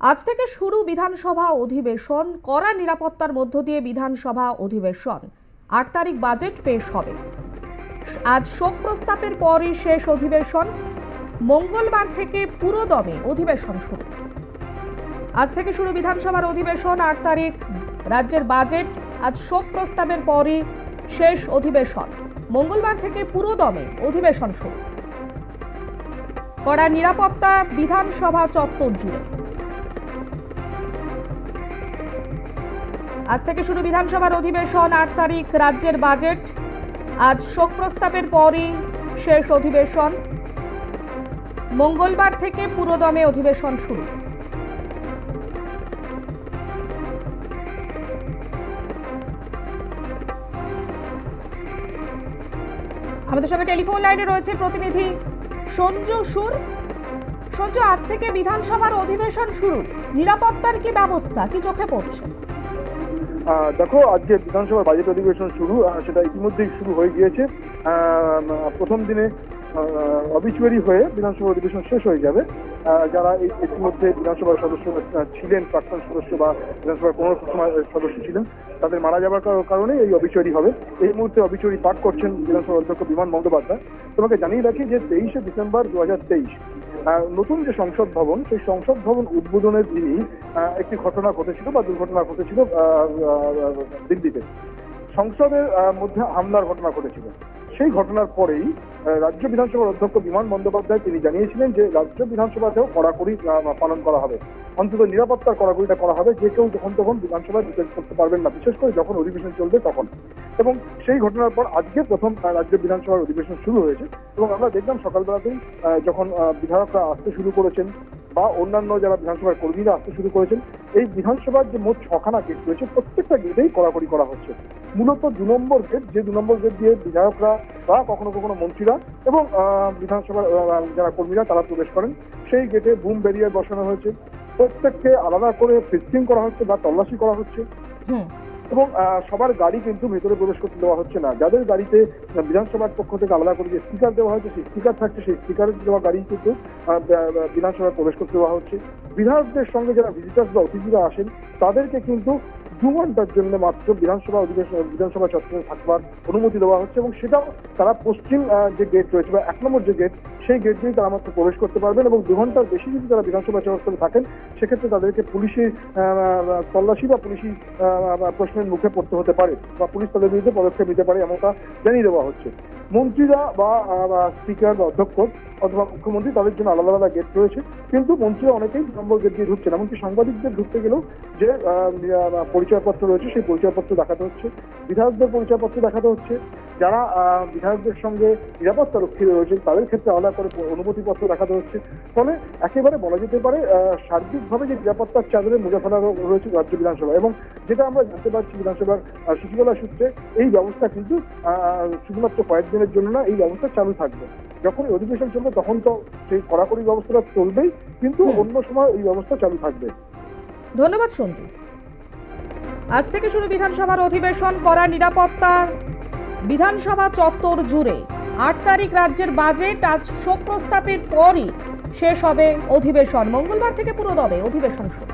আজ থেকে শুরু বিধানসভা অধিবেশন, কড়া নিরাপত্তার মধ্য দিয়ে বিধানসভা অধিবেশন। আট তারিখ বাজেট পেশ হবে। আজ শোক প্রস্তাবের পরই শেষ অধিবেশন। মঙ্গলবার থেকে পুরোদমে অধিবেশন শুরু। আজ থেকে শুরু বিধানসভার অধিবেশন, আট তারিখ। রাজ্যের বাজেট, আজ শোক প্রস্তাবের পরই শেষ অধিবেশন। মঙ্গলবার থেকে পুরোদমে অধিবেশন শুরু। কড়া নিরাপত্তা, বিধানসভা চত্বর জুড়ে। আজ থেকে শুরু বিধানসভার অধিবেশন, আট তারিখ, রাজ্যের বাজেট। আজ শোক প্রস্তাবের পরই শেষ অধিবেশন। মঙ্গলবার থেকে পুরোদমে অধিবেশন শুরু। আমাদের সঙ্গে টেলিফোন লাইনে রয়েছে প্রতিনিধি সঞ্জু সুর। সঞ্জু, আজ থেকে বিধানসভার অধিবেশন শুরু। নিরাপত্তার কি ব্যবস্থা? কি চোখে পড়ছে? দেখো, আজকে বিধানসভার বাজেট অধিবেশন শুরু সেটা ইতিমধ্যেই শুরু হয়ে গিয়েছে। প্রথম দিনে অবিচুয়ারি হয়ে বিধানসভা অধিবেশন শেষ হয়ে যাবে। যারা ইতিমধ্যে বিধানসভার সদস্য ছিলেন, প্রাক্তন সদস্য বা বিধানসভার কোনো সময় সদস্য ছিলেন, তাদের মারা যাবার কার- কারণে এই অবিচুয়ারি হবে। এই মুহূর্তে অবিচুয়ারি পাঠ করছেন বিধানসভার অধ্যক্ষ বিমান বন্দ্যোপাধ্যায়। তোমাকে জানিয়ে রাখি যে তেইশে ডিসেম্বর দু হাজার তেইশ নতুন যে সংসদ ভবন, সেই সংসদ ভবন উদ্বোধনের দিনই একটি ঘটনা ঘটেছিল বা দুর্ঘটনা ঘটেছিল দিল্লিতে। সংসদের মধ্যে হামলার ঘটনা ঘটেছিল। সেই ঘটনার পরেই রাজ্য বিধানসভার অধ্যক্ষ বিমান বন্দ্যোপাধ্যায় তিনি জানিয়েছিলেন যে রাজ্য বিধানসভাতেও কড়াকড়ি পালন করা হবে। অন্তত নিরাপত্তার কড়াকড়িটা করা হবে। যে কেউ যখন তখন বিধানসভায় করতে পারবেন না। বিশেষ করে যখন অধিবেশন চলবে তখন। এবং সেই ঘটনার পর আজকে প্রথম রাজ্য বিধানসভার অধিবেশন শুরু হয়েছে এবং আমরা দেখলাম সকালবেলাতেই যখন বিধায়করা আসতে শুরু করেছেন বা অন্যান্য যারা বিধানসভার কর্মীরা আসতে শুরু করেছেন, এই বিধানসভার যে মোট ছখানা গেট রয়েছে, প্রত্যেকটা গেটেই কড়াকড়ি করা হচ্ছে। মূলত দু নম্বর গেট যে দু নম্বর গেট দিয়ে বিধায়করা বা কখনো কখনো মন্ত্রীরা এবং বিধানসভার যারা কর্মীরা তারা প্রবেশ করেন। সেই গেটে বুম ব্যারিয়ার বসানো হয়েছে। প্রত্যেককে আলাদা করে ফিক্সিং করা হচ্ছে বা তল্লাশি করা হচ্ছে। এবং সবার গাড়ি কিন্তু ভেতরে প্রবেশ করতে দেওয়া হচ্ছে না। যাদের গাড়িতে বিধানসভার পক্ষ থেকে আলাদা করে যে স্পিকার দেওয়া হয়েছে, সেই স্পিকার থাকছে, সেই স্পিকারের দেওয়া গাড়ি কিন্তু বিধানসভায় প্রবেশ করতে দেওয়া হচ্ছে। বিধায়কদের সঙ্গে যারা ভিজিটার্স বা অতিথিরা আসেন, তাদেরকে কিন্তু দু ঘণ্টার জন্য মাত্র বিধানসভা অধিবেশন বিধানসভা চত্বরে থাকবার অনুমতি দেওয়া হচ্ছে এবং সেটাও তারা পশ্চিম যে গেট রয়েছে বা এক নম্বর যে গেট সেই গেট দিয়ে তারা মাত্র প্রবেশ করতে পারবেন এবং দু ঘণ্টার বেশি যদি তারা বিধানসভা চত্বরে থাকেন, সেক্ষেত্রে তাদেরকে পুলিশি তল্লাশি বা পুলিশি প্রশ্নের মুখে পড়তে হতে পারে বা পুলিশ তাদের বিরুদ্ধে পদক্ষেপ নিতে পারে এমনটা জানিয়ে দেওয়া হচ্ছে। মন্ত্রীরা বা স্পিকার বা অধ্যক্ষ অথবা মুখ্যমন্ত্রী তাদের জন্য আলাদা আলাদা গেট রয়েছে। কিন্তু মন্ত্রীরা অনেকেই নম্বর গেট দিয়ে ঢুকছেন, এমনকি সাংবাদিকদের ঢুকতে গেলেও যে পরিচয়পত্র রয়েছে সেই পরিচয়পত্র দেখাতে হচ্ছে। বিধায়কদের পরিচয়পত্র দেখাতে হচ্ছে। যারা বিধায়কদের সঙ্গে নিরাপত্তা রক্ষী রয়েছেন তাদের ক্ষেত্রে আলাদা করে অনুমতিপত্র দেখাতে হচ্ছে। ফলে একেবারে বলা যেতে পারে সার্বিকভাবে যে নিরাপত্তার চাদরে মুজা ফেলা রয়েছে রাজ্য বিধানসভা এবং যেটা আমরা জানতে পারছি বিধানসভার সচিবালয় সূত্রে এই ব্যবস্থা কিন্তু আহ, শুধুমাত্র কয়েকদিনের জন্য না এই ব্যবস্থা চালু থাকবে। যখন অধিবেশন চলবে তখন তো সেই কড়াকড়ি ব্যবস্থাটা চলবেই কিন্তু অন্য সময় এই ব্যবস্থা চালু থাকবে। ধন্যবাদ সঞ্জু। আজ থেকে শুরু বিধানসভার অধিবেশন করা নিরাপত্তা। বিধানসভা চত্বর জুড়ে আট তারিখ রাজ্যের বাজেট আজ শোক প্রস্তাবের পরই শেষ হবে অধিবেশন। মঙ্গলবার থেকে পুরো দবে অধিবেশন শুরু।